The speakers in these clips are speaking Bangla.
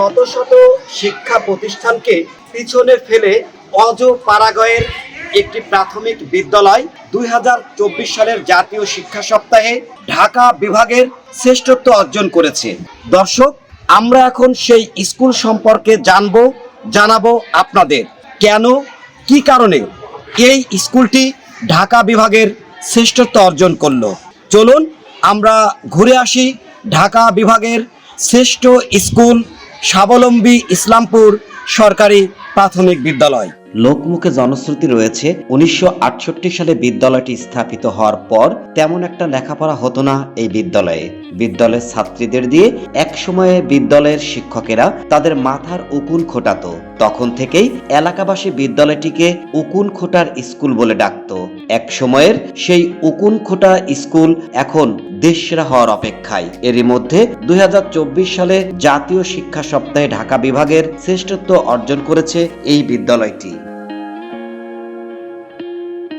শত শত শিক্ষা প্রতিষ্ঠানকে পিছনে ফেলে অজ পাড়াগয়ের একটি প্রাথমিক বিদ্যালয় দুই হাজার চব্বিশ সালের জাতীয় শিক্ষা সপ্তাহে ঢাকা বিভাগের শ্রেষ্ঠত্ব অর্জন করেছে। দর্শক, আমরা এখন সেই স্কুল সম্পর্কে জানব, জানাব আপনাদের। কেন, কি কারণে এই স্কুলটি ঢাকা বিভাগের শ্রেষ্ঠত্ব অর্জন করল? চলুন, আমরা ঘুরে আসি ঢাকা বিভাগের শ্রেষ্ঠ স্কুল স্বাবলম্বী ইসলামপুর সরকারি প্রাথমিক বিদ্যালয়। লোকমুখে জনশ্রুতি রয়েছে, উনিশশো আটষট্টি সালে বিদ্যালয়টি স্থাপিত হওয়ার পর তেমন একটা লেখাপড়া হতো না এই বিদ্যালয়ে। বিদ্যালয়ের ছাত্রীদের দিয়ে এক সময়ে বিদ্যালয়ের শিক্ষকেরা তাদের মাথার উকুন খোটাতো। তখন থেকেই এলাকাবাসী বিদ্যালয়টিকে উকুন খোটার স্কুল বলে ডাকতো। এক সময়ের সেই উকুন খোটা স্কুল এখন দেশসেরা হওয়ার অপেক্ষায়। এরই মধ্যে দুই হাজার চব্বিশ সালে জাতীয় শিক্ষা সপ্তাহে ঢাকা বিভাগের শ্রেষ্ঠত্ব অর্জন করেছে এই বিদ্যালয়টি।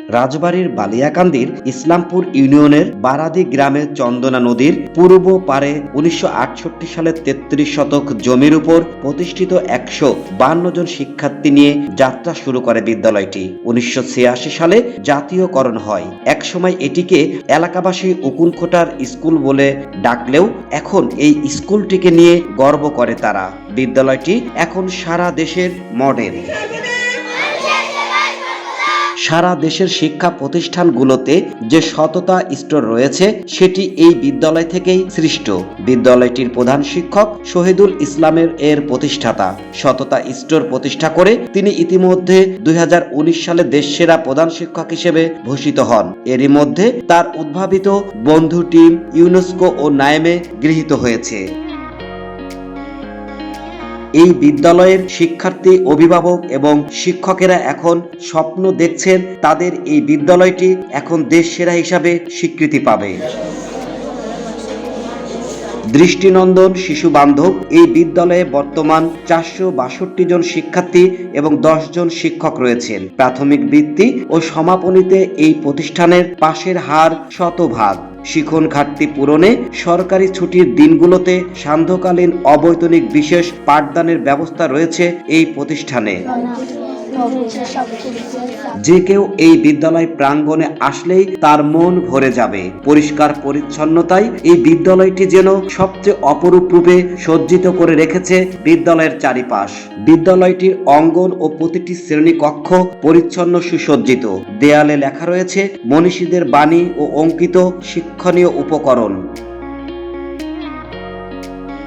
রাজবাড়ির বালিয়াকান্দির ইসলামপুর ইউনিয়নের বারাদি গ্রামের চন্দনা নদীর পূর্ব পারে উনিশশো আটষট্টি সালে তেত্রিশ শতক জমির উপর প্রতিষ্ঠিত একশো বান্ন জন শিক্ষার্থী নিয়ে যাত্রা শুরু করে বিদ্যালয়টি। উনিশশো ছিয়াশি সালে জাতীয়করণ হয়। একসময় এটিকে এলাকাবাসী উকুনখোটার স্কুল বলে ডাকলেও এখন এই স্কুলটিকে নিয়ে গর্ব করে তারা। বিদ্যালয়টি এখন সারা দেশের মডেল সারা দেশের শিক্ষা প্রতিষ্ঠানগুলোতে যে সততা স্টোর রয়েছে, সেটি এই বিদ্যালয় থেকেই সৃষ্ট। বিদ্যালয়টির প্রধান শিক্ষক শহীদুল ইসলামের এর প্রতিষ্ঠাতা। সততা স্টোর প্রতিষ্ঠা করে তিনি ইতিমধ্যে দুই হাজার উনিশ সালে দেশ সেরা প্রধান শিক্ষক হিসেবে ভূষিত হন। এরই মধ্যে তার উদ্ভাবিত বন্ধু টিম ইউনেস্কো ও নায়েমে গৃহীত হয়েছে। এই বিদ্যালয়ের শিক্ষার্থী, অভিভাবক এবং শিক্ষকেরা এখন স্বপ্ন দেখছেন তাদের এই বিদ্যালয়টি এখন দেশ সেরা হিসাবে স্বীকৃতি পাবে। দৃষ্টিনন্দন শিশু বান্ধব, এই বিদ্যালয়ে বর্তমান চারশো বাষট্টি জন শিক্ষার্থী এবং দশ জন শিক্ষক রয়েছেন। প্রাথমিক বৃত্তি ও সমাপনীতে এই প্রতিষ্ঠানের পাশের হার শতভাগ। শিখন ঘাটতি পূরণে সরকারি ছুটির দিনগুলোতে সান্ধ্যকালীন অবৈতনিক বিশেষ পাঠদানের ব্যবস্থা রয়েছে এই প্রতিষ্ঠানে। যে কেউ এই বিদ্যালয় প্রাঙ্গণে আসলেই তার মন ভরে যাবে। পরিষ্কার পরিচ্ছন্নতাই এই বিদ্যালয়টি যেন সবচেয়ে অপরূপ রূপে সজ্জিত করে রেখেছে বিদ্যালয়ের চারিপাশ। বিদ্যালয়টির অঙ্গন ও প্রতিটি শ্রেণি কক্ষ পরিচ্ছন্ন সুসজ্জিত। দেয়ালে লেখা রয়েছে, মনীষীদের বাণী ও অঙ্কিত শিক্ষণীয় উপকরণ।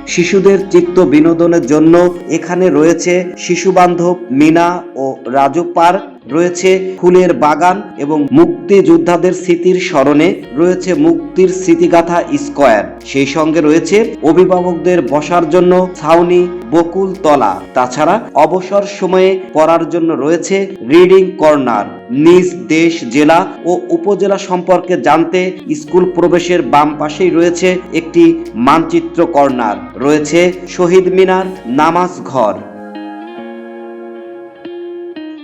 শিশুদের চিত্ত বিনোদনের জন্য এখানে রয়েছে শিশুবান্ধব মিনা ও রাজু পার্ক। রয়েছে ফুলের বাগান এবং মুক্তিযোদ্ধাদের স্মৃতির স্মরণে রয়েছে মুক্তির স্মৃতিগাথা স্কোয়ার। সেই সঙ্গে রয়েছে অভিভাবকদের বসার জন্য ছাউনি, বকুল তলা। তাছাড়া অবসর সময়ে পড়ার জন্য রয়েছে রিডিং কর্নার। নিজ দেশ, জেলা ও উপজেলা সম্পর্কে জানতে স্কুল প্রবেশের বাম পাশেই রয়েছে একটি মানচিত্র কর্নার। রয়েছে শহীদ মিনার, নামাজ ঘর।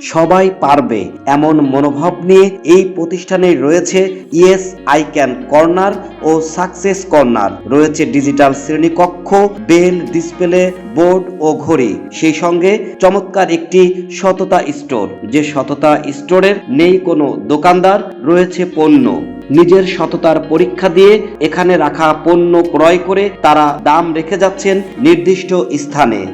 সবাই পারবে এমন মনোভাব নিয়ে এই প্রতিষ্ঠানে রয়েছে ইয়েস, আই ক্যান কর্নার ও সাকসেস কর্নার। রয়েছে ডিজিটাল শ্রেণীকক্ষ, বেল, ডিসপ্লে, বোর্ড ও ঘড়ি। সেই সঙ্গে চমৎকার একটি সততা স্টোর। যে সততা স্টোরের নেই কোনো দোকানদার, রয়েছে পণ্য। নিজের সততার পরীক্ষা দিয়ে এখানে রাখা পণ্য ক্রয় করে তারা দাম রেখে যাচ্ছেন নির্দিষ্ট স্থানে।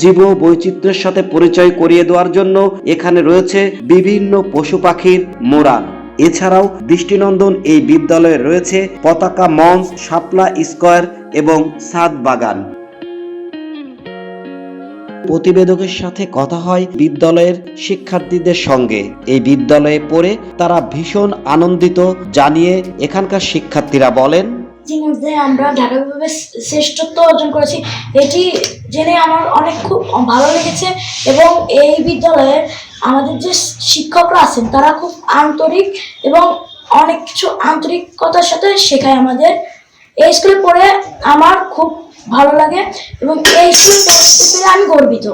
জীব বৈচিত্র্যের সাথে পরিচয় করিয়ে দেওয়ার জন্য এখানে রয়েছে বিভিন্ন পশু পাখির মোরাল এছাড়াও দৃষ্টিনন্দন এই বিদ্যালয়ে রয়েছে পতাকা মঞ্চ, শাপলা স্কয়ার এবং সাদ বাগান। প্রতিবেদকের সাথে কথা হয় বিদ্যালয়ের শিক্ষার্থীদের সঙ্গে। এই বিদ্যালয়ে পড়ে তারা ভীষণ আনন্দিত, জানিয়ে এখানকার শিক্ষার্থীরা বলেন ইতিমধ্যে আমরা ঢাকা বিভাগে শ্রেষ্ঠত্ব অর্জন করেছি। এটি জেনে আমার অনেক খুব ভালো লেগেছে এবং এই বিদ্যালয়ের আমাদের যে শিক্ষকরা আছেন, তারা খুব আন্তরিক এবং অনেক কিছু আন্তরিকতার সাথে শেখায় আমাদের। এই স্কুলে পড়ে আমার খুব ভালো লাগে এবং এই স্কুলে পড়তে আমি গর্বিত।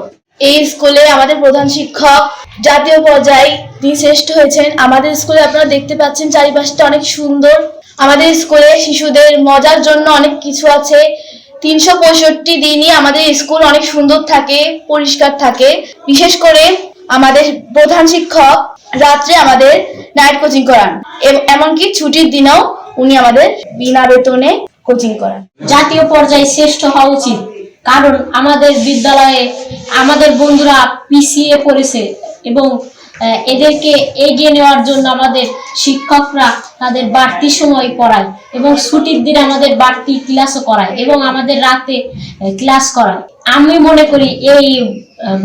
এই স্কুলে আমাদের প্রধান শিক্ষক জাতীয় পর্যায়ে তিনি শ্রেষ্ঠ হয়েছেন। আমাদের স্কুলে আপনারা দেখতে পাচ্ছেন চারিপাশটা অনেক সুন্দর। আমাদের স্কুলে শিশুদের মজার জন্য অনেক কিছু আছে। তিনশো পঁয়ষট্টি দিনই আমাদের স্কুল অনেক সুন্দর থাকে, পরিষ্কার থাকে। বিশেষ করে আমাদের প্রধান শিক্ষক রাত্রে আমাদের নাইট কোচিং করান। এম- এমনকি ছুটির দিনেও উনি আমাদের বিনা বেতনে কোচিং করান। জাতীয় পর্যায়ে শ্রেষ্ঠ হওয়া উচিত, কারণ আমাদের বিদ্যালয়ে আমাদের বন্ধুরা পিছিয়ে পড়েছে এবং এদেরকে এগিয়ে নেওয়ার জন্য আমাদের শিক্ষকরা তাদের বাড়তি সময় পড়ায় এবং ছুটির দিনে আমাদের বাড়তি ক্লাসও করায় এবং আমাদের রাতে ক্লাস করায়। আমি মনে করি এই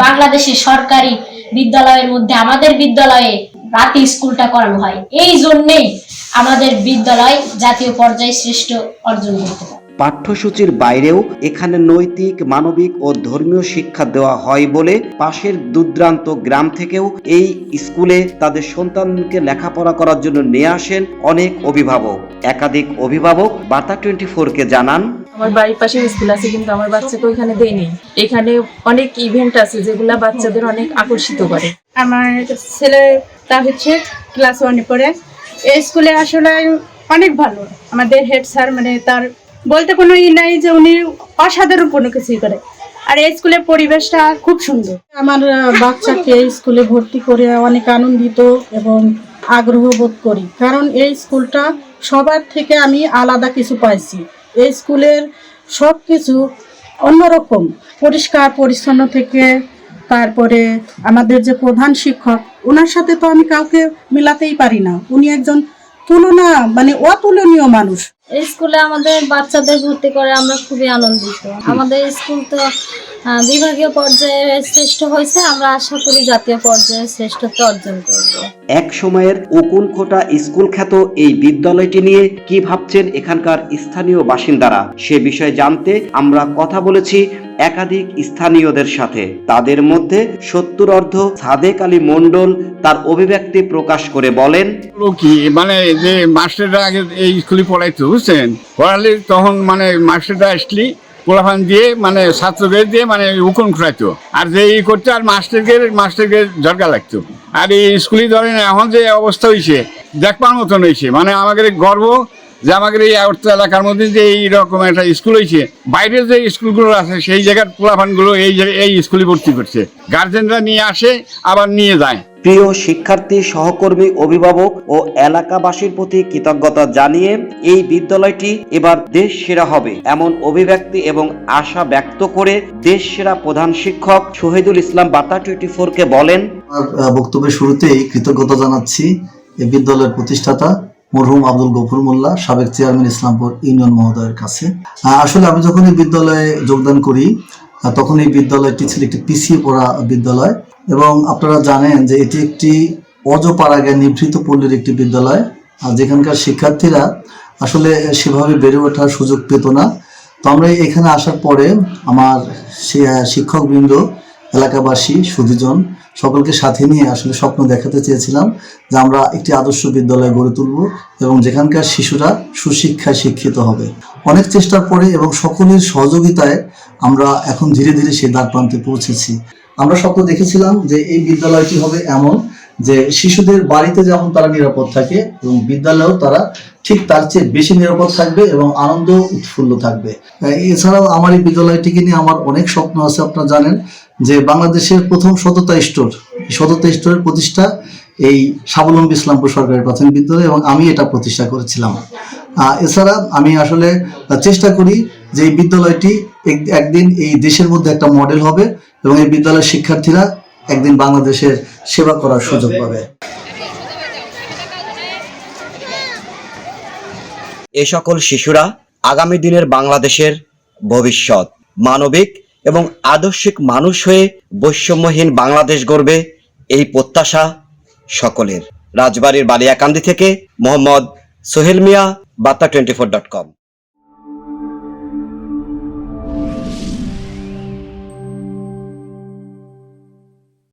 বাংলাদেশের সরকারি বিদ্যালয়ের মধ্যে আমাদের বিদ্যালয়ে রাতে স্কুলটা করানো হয়। এই জন্যেই আমাদের বিদ্যালয় জাতীয় পর্যায়ে শ্রেষ্ঠ অর্জন করতে পারে। পাঠ্যসূচির বাইরেও এখানে নৈতিক মানবিক ও ধর্মীয় শিক্ষা দেওয়া হয় বলে পাশের দুর্দ্রান্ত গ্রাম থেকেও এই স্কুলে তাদের সন্তানকে লেখাপড়া করার জন্য নিয়ে আসেন অনেক অভিভাবক। একাধিক অভিভাবক বার্তা টোয়েন্টি ফোরকে জানান আমার বাড়ির পাশে স্কুল আছে কিন্তু আমার বাচ্চাকে ওইখানে দেয়নি। এখানে অনেক ইভেন্ট আছে যেগুলা বাচ্চাদের অনেক আকর্ষিত করে। আমার ছেলেটা হচ্ছে ক্লাস ওয়ানে পড়ে। এই স্কুলে আসলে অনেক ভালো। আমাদের হেড স্যার মানে তার বলতে কোনো ই নাই যে উনি অসাধারণ কোনো কিছুই করে। আর এই স্কুলের পরিবেশটা খুব সুন্দর। আমার বাচ্চাকে স্কুলে ভর্তি করে অনেক আনন্দিত এবং আগ্রহ বোধ করি। কারণ এই স্কুলটা সবার থেকে আমি আলাদা কিছু পাইছি। এই স্কুলের সব কিছু অন্যরকম। পরিষ্কার, পরিচ্ছন্ন থেকে তারপরে আমাদের যে প্রধান শিক্ষক ওনার সাথে তো আমি কাউকে মিলাতেই পারি না। উনি একজন তুলনা মানে অতুলনীয় মানুষ। এই স্কুলে আমাদের বাচ্চাদের ভর্তি করে আমরা খুবই আনন্দিত। আমাদের স্কুল তো বিভাগীয় পর্যায়ে শ্রেষ্ঠ হয়েছে আমরা আশা করি জাতীয় পর্যায়ে শ্রেষ্ঠত্ব অর্জন করব। এক সময়ের উকুনখোটা স্কুল খ্যাত এই বিদ্যালয়টি নিয়ে কি ভাবছেন এখানকার স্থানীয় বাসিন্দারা? সে বিষয়ে জানতে আমরা কথা বলেছি একাধিক স্থানীয়দের সাথে। তাদের মধ্যে সত্তর অর্ধ সাদেক আলী মন্ডল তার অভিব্যক্তি প্রকাশ করে বলেন কি মানে যে মাস্টাররা আগে এই স্কুলে পড়াইতো বুঝছেন? পড়ালে তখন মানে মাস্টারটা আসলি কোলাফান দিয়ে মানে ছাত্রদের দিয়ে মানে উকুন খুঁড়াইতো। আর যে ই করতো, আর মাস্টারকে মাস্টারকে ঝরকা লাগতো। আর এই স্কুলে ধরেন, এখন যে অবস্থা হয়েছে দেখবার মতন হয়েছে মানে আমাদের গর্ব যে আমাদের এই আয়ত্ত এলাকার মধ্যে যে এইরকম একটা স্কুল হয়েছে বাইরের যে স্কুলগুলো আছে সেই জায়গার পোলাফানগুলো এই জায়গায়- এই স্কুলে ভর্তি করছে। গার্জেনরা নিয়ে আসে আবার নিয়ে যায়। প্রিয় শিক্ষার্থী সহকর্মী অভিভাবক ও এলাকাবাসীর প্রতি কৃতজ্ঞতা জানিয়ে এই বিদ্যালয়টি এবার দেশ সেরা হবে। এমন অভিব্যক্তি এবং আশা ব্যক্ত করে দেশ সেরা প্রধান শিক্ষক শহীদুল ইসলাম বার্তা টোয়েন্টি কে বলেন আহ, বক্তব্যের শুরুতেই কৃতজ্ঞতা জানাচ্ছি এই বিদ্যালয়ের প্রতিষ্ঠাতা মরহুম আব্দুল গফুর মোল্লা, সাবেক চেয়ারম্যান ইসলামপুর ইউনিয়ন মহোদয়ের কাছে। আসলে আমি যখন এই বিদ্যালয়ে যোগদান করি তখন এই বিদ্যালয়টি ছিল একটি পিছিয়ে পড়া বিদ্যালয় এবং আপনারা জানেন যে এটি একটি অজপাড়াগায় নিভৃত পল্লীর একটি বিদ্যালয়, আর যেখানকার শিক্ষার্থীরা আসলে সেভাবে বেড়ে ওঠার সুযোগ পেত না। তো আমরা এখানে আসার পরে আমার শিক্ষকবৃন্দ এলাকাবাসী, সুধীজন, সকলকে সাথে নিয়ে আসলে স্বপ্ন দেখাতে চেয়েছিলাম যে আমরা একটি আদর্শ বিদ্যালয় গড়ে তুলব এবং যেখানকার শিশুরা সুশিক্ষায় শিক্ষিত হবে। অনেক চেষ্টার পরে এবং সকলের সহযোগিতায় আমরা এখন ধীরে ধীরে সেই দ্বার প্রান্তে পৌঁছেছি। আমরা স্বপ্ন দেখেছিলাম যে এই বিদ্যালয়টি হবে এমন যে শিশুদের বাড়িতে যেমন তারা নিরাপদ থাকে এবং বিদ্যালয়েও তারা ঠিক তার চেয়ে বেশি নিরাপদ থাকবে এবং আনন্দ, উৎফুল্ল থাকবে। এছাড়াও আমার এই বিদ্যালয়টিকে নিয়ে আমার অনেক স্বপ্ন আছে, আপনারা জানেন। যে বাংলাদেশের প্রথম সততা স্টোর সততা স্টোরের প্রতিষ্ঠা এই স্বাবলম্বী ইসলামপুর সরকারি প্রাথমিক বিদ্যালয় এবং আমি এটা প্রতিষ্ঠা করেছিলাম। এছাড়া আমি আসলে চেষ্টা করি যে এই বিদ্যালয়টি একদিন এই দেশের মধ্যে একটা মডেল হবে এবং এই বিদ্যালয়ের শিক্ষার্থীরা একদিন বাংলাদেশের সেবা করার সুযোগ পাবে। এ সকল শিশুরা আগামী দিনের বাংলাদেশের ভবিষ্যৎ, মানবিক এবং আদর্শিক মানুষ হয়ে বৈষম্যহীন বাংলাদেশ গড়বে এই প্রত্যাশা সকলের। রাজবাড়ির বালিয়াকান্দি থেকে মোহাম্মদ সোহেল মিয়া, বার্তা টোয়েন্টি ফোর ডট কম।